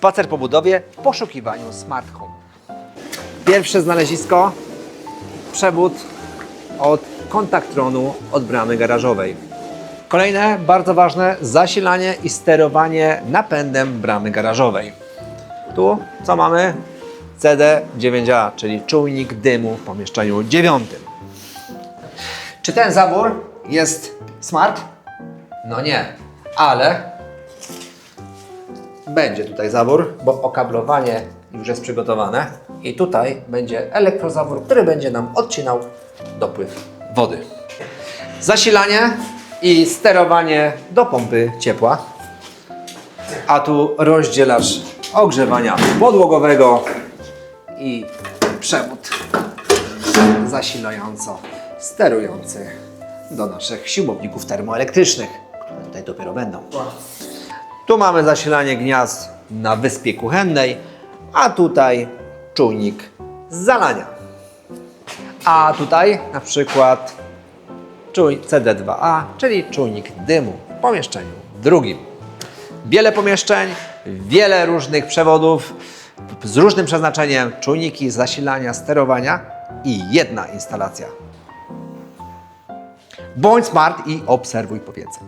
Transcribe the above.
Spacer po budowie w poszukiwaniu smart home. Pierwsze znalezisko, przewód od kontaktronu od bramy garażowej. Kolejne, bardzo ważne, zasilanie i sterowanie napędem bramy garażowej. Tu co mamy? CD9A, czyli czujnik dymu w pomieszczeniu dziewiątym. Czy ten zawór jest smart? No nie, ale będzie tutaj zawór, bo okablowanie już jest przygotowane i tutaj będzie elektrozawór, który będzie nam odcinał dopływ wody. Zasilanie i sterowanie do pompy ciepła. A tu rozdzielacz ogrzewania podłogowego i przewód zasilająco sterujący do naszych siłowników termoelektrycznych, które tutaj dopiero będą. Tu mamy zasilanie gniazd na wyspie kuchennej, a tutaj czujnik zalania. A tutaj na przykład czuj CD2A, czyli czujnik dymu w pomieszczeniu drugim. Wiele pomieszczeń, wiele różnych przewodów z różnym przeznaczeniem, czujniki zasilania, sterowania i jedna instalacja. Bądź smart i obserwuj po więcej.